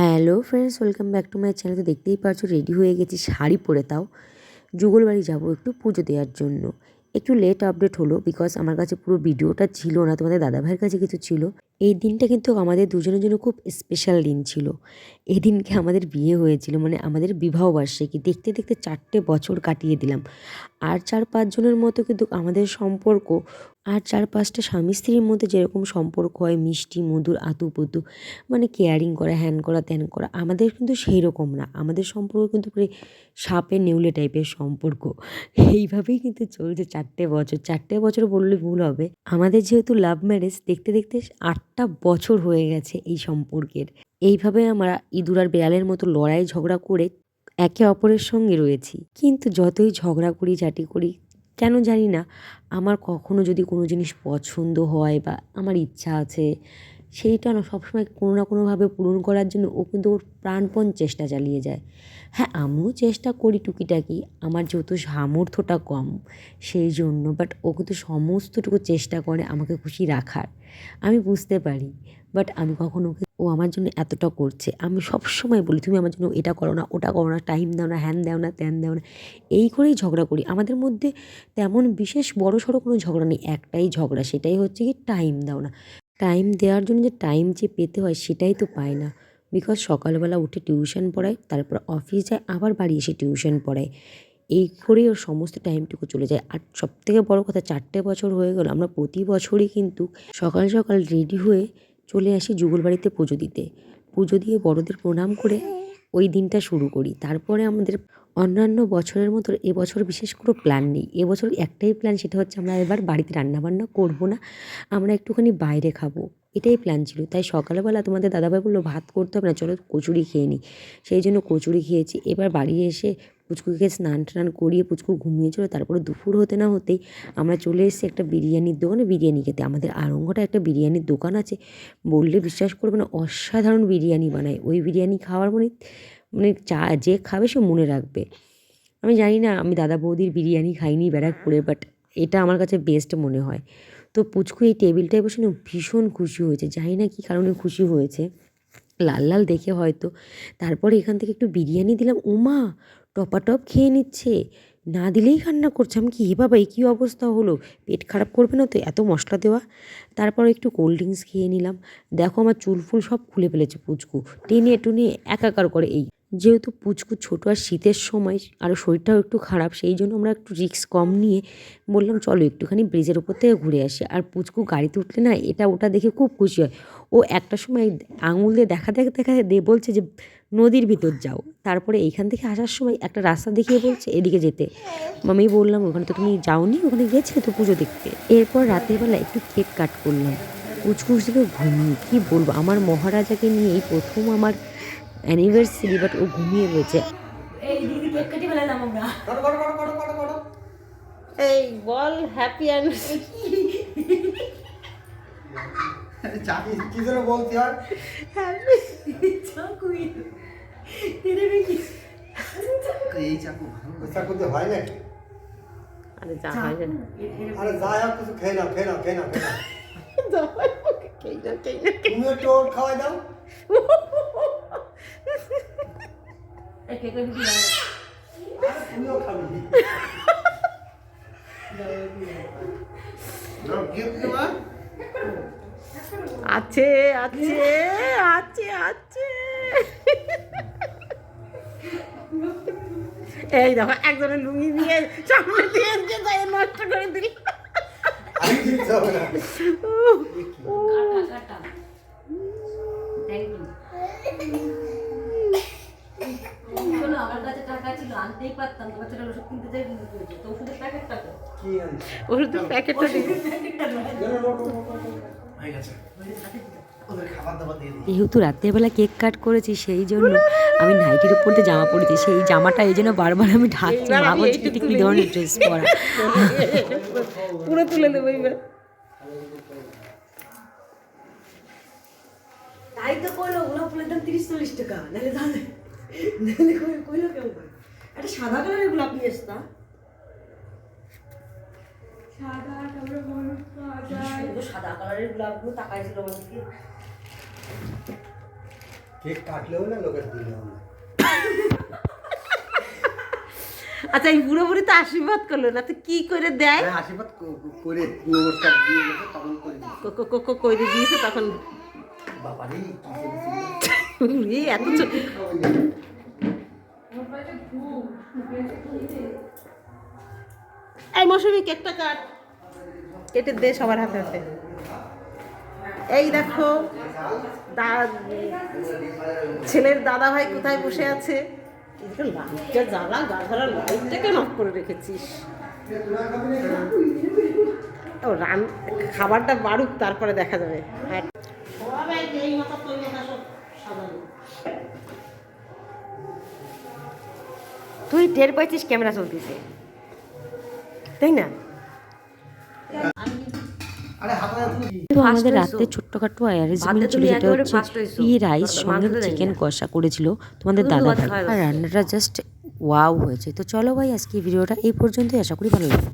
Hello friends welcome back to my channel তো দেখতেই পারছ রেডি হয়ে গেছি, শাড়ি পরে তাও। যুগলবাড়ি যাব একটু পুজো দেওয়ার জন্য। একটু লেট আপডেট হলো বিকজ আমার কাছে পুরো ভিডিওটা ছিল না, তোমাদের দাদাভাইয়ের কাছে কিছু ছিল। এই দিনটা কিন্তু আমাদের দুজনের জন্য খুব স্পেশাল দিন ছিল। এই দিনকে আমাদের বিয়ে হয়েছিল মানে আমাদের বিবাহ বার্ষিকী। দেখতে দেখতে চারটে বছর কাটিয়ে দিলাম। আর চার পাঁচজনের মতো কিন্তু আমাদের সম্পর্ক। আর চার পাঁচটা স্বামী স্ত্রীর মধ্যে যেরকম সম্পর্ক হয়, মিষ্টি, মধুর, আতুপুতু মানে কেয়ারিং করা হ্যান করা ত্যান করা, আমাদের কিন্তু সেই রকম না। আমাদের সম্পর্ক কিন্তু পুরো সাপে নেউলে টাইপের সম্পর্ক। এইভাবেই কিন্তু চলছে চারটে বছর। চারটে বছর বললে ভুল হবে। আমাদের যেহেতু লাভ ম্যারেজ দেখতে দেখতে আটটা বছর হয়ে গেছে এই সম্পর্কের। এইভাবে আমরা ইঁদুর আর বেড়ালের মতো লড়াই ঝগড়া করে একে অপরের সঙ্গে রয়েছি। কিন্তু যতই ঝগড়া করি, ঝাঁটি করি, কেন জানি না, আমার কখনো যদি কোনো জিনিস পছন্দ হয় বা আমার ইচ্ছা আছে সেইটা না সবসময় কোনো না কোনোভাবে পূরণ করার জন্য ও কিন্তু ওর প্রাণপণ চেষ্টা চালিয়ে যায়। হ্যাঁ আমিও চেষ্টা করি টুকিটাকি, আমার যেহেতু সামর্থ্যটা কম, সেই জন্য বাট ও কিন্তু সমস্তটুকু চেষ্টা করে আমাকে খুশি রাখার, আমি বুঝতে পারি বাট আমি কখনো ওকে ও আমার জন্য এতটা করছে, আমি সব সময় বলি, তুমি আমার জন্য এটা করো না, ওটা করো না টাইম দাও না হ্যান দাও না ত্যান দাও না, এই করেই ঝগড়া করি। আমাদের মধ্যে তেমন বিশেষ বড় সড়ো কোনো ঝগড়া নেই, একটাই ঝগড়া, সেটাই হচ্ছে কি টাইম দাও না। টাইম দেওয়ার জন্য যে টাইম যে পেতে হয় সেটাই তো পায় না। বিকজ সকালবেলা উঠে টিউশন পড়ায়, তারপর অফিস যায়, আবার বাড়ি এসে টিউশন পড়ায়। এই করে ওর সমস্ত টাইমটুকু চলে যায়। আর সব থেকে বড়ো কথা, চারটে বছর হয়ে গেল, আমরা প্রতি বছরই কিন্তু সকাল সকাল রেডি হয়ে চলে আসি যুগল বাড়িতে পুজো দিতে। পুজো দিয়ে বড়দের প্রণাম করে ওই দিনটা শুরু করি। তারপরে আমাদের অন্যান্য বছরের মতো এবছর বিশেষ কোনো প্ল্যান নেই। এবছর একটাই প্ল্যান সেটা হচ্ছে আমরা এবার বাড়িতে রান্নাবান্না করব না, আমরা একটুখানি বাইরে খাব। এটাই প্ল্যান ছিল। তাই সকালবেলা তোমাদের দাদাভাই বলল, ভাত করতে হবে না, চলো কচুরি খেয়ে নিই সেই জন্য কচুরি খেয়েছি। এবার বাড়ি এসে পুচকুকে স্নান টান করিয়ে পুচকু ঘুমিয়েছিল, তারপরে দুপুর হতে না হতেই আমরা চলে এসেছি একটা বিরিয়ানির দোকানে, বিরিয়ানি খেতে। আমাদের আরঙ্গটা একটা বিরিয়ানির দোকান আছে। বললে বিশ্বাস করবে না, অসাধারণ বিরিয়ানি বানায়। ওই বিরিয়ানি খাওয়ার মানে মানে চা যে খাবে সে মনে রাখবে। আমি জানি না, আমি দাদা বৌদির বিরিয়ানি খাইনি ব্যারাকপুরে বাট এটা আমার কাছে বেস্ট মনে হয়। তো পুচকু এই টেবিলটায় বসে না ভীষণ খুশি হয়েছে। জানি না কী কারণে খুশি হয়েছে। লাল লাল দেখে হয়তো, তারপরে এখান থেকে একটু বিরিয়ানি দিলাম। উমা টপাটপ খেয়ে নিচ্ছে। না দিলেই কান্না করছে। আমি কি হে বাবা এই কী অবস্থা হলো? পেট খারাপ করবে না তো? এত মশলা দেওয়া। তারপর একটু কোল্ড ড্রিঙ্কস খেয়ে নিলাম। দেখো আমার চুল ফুল সব খুলে ফেলেছে পুচকু। টেনে টুনে একাকার করে এই। যেহেতু পুচকু ছোটো আর শীতের সময় আর শরীরটাও একটু খারাপ, সেই জন্য আমরা একটু রিস্ক কম নিয়ে বললাম, চলো একটুখানি ব্রিজের ওপর থেকে ঘুরে আসি। আর পুচকু গাড়িতে উঠলে না, এটা ওটা দেখে খুব খুশি হয়। ও একটা সময় আঙুল দিয়ে দেখা দেখা দেখা দিয়ে বলছে যে নদীর ভিতর যাও। তারপরে এইখান থেকে আসার সময় একটা রাস্তা দেখিয়ে বলছে এদিকে যেতে। আমি বললাম ওখানে তো তুমি যাওনি ওখানে গেছিলে তো পুজো দেখতে। এরপর রাতের বেলা একটু কেক কাট করলাম। কুচকুচ থেকে ঘুমিয়ে কী বলব? আমার মহারাজাকে নিয়ে এই প্রথম আমার অ্যানিভার্সারি বাট ও ঘুমিয়ে রয়েছে। এই বল হ্যাপি কি করে বলতে হয় চাকুই তেরে বেশি এই চাকু ভালো চাকু দিয়ে হয় নাকি আরে যা হয় না আরে যাই হোক কিছু খেয়ে নাও খেয়ে নাও খেয়ে নাও খেয়ে নাও খেই না খেই না তুমিও একটু ওর খাওয়াই দাও এই কেকের ভিতরে আর তুমিও খাবি দাও গিফট দেবা আছে আছে আছে আছে এই দেখো একজনের লুঙ্গি দিয়ে সামনে দিয়ে এসে তাই নষ্ট করে দিল। ওষুধের প্যাকেটটা দিয়ে দিই যেহেতু রাত্রেবেলা কেক কাট করেছি সেই জন্য আমি নাইটির উপর দিয়ে জামা পরেছি। সেই জামাটা এই জন্য বারবার আমি ঢাকছি। মা বলছে "এটা কি ধরনের ড্রেস পরা? পুরো তুলে দেবো এবার। তাই তো কইলো ওগুলো ফুলের দাম তিরিশ চল্লিশ টাকা। নাহলে তাহলে নাহলে কইলো কেমন করে? একটা সাদা কালারের গোলাপ নিয়ে আসতা। সাদা কালারের গোলাপগুলো তাকাইছিল মানুষকে কেক কাটলেও না লোকের দিলেও না। আচ্ছা এই বুড়ো বুড়ি তো আশীর্বাদ করল না তো কি করে দেয়? হ্যাঁ, আশীর্বাদ করে নমস্কার দিয়ে তখন করে করে দিয়েছে তখন বাবারে কি এত এই মৌসুমি কেকটা কাট। কেটে দে সবার হাতে হাতে। এই দেখো। ছেলের দাদা ভাই কোথায় বসে আছে? নক করে রেখেছিস? খাবারটা বাড়ুক, তারপরে দেখা যাবে। মাথা তোই টের পাইছিস ক্যামেরা চলতেছে। তাই না? তো আমাদের রাত্রে রাতে ছোট্টখাট্টো অ্যারেঞ্জমেন্ট ছিল যেটা হচ্ছে ফ্রি রাইস সঙ্গে চিকেন কষা করেছিল। তোমাদের দাদা আর রান্নাটা জাস্ট ওয়াও হয়েছে। তো চলো ভাই আজকে এই ভিডিওটা এই পর্যন্তই। আশা করি ভালো লাগবে।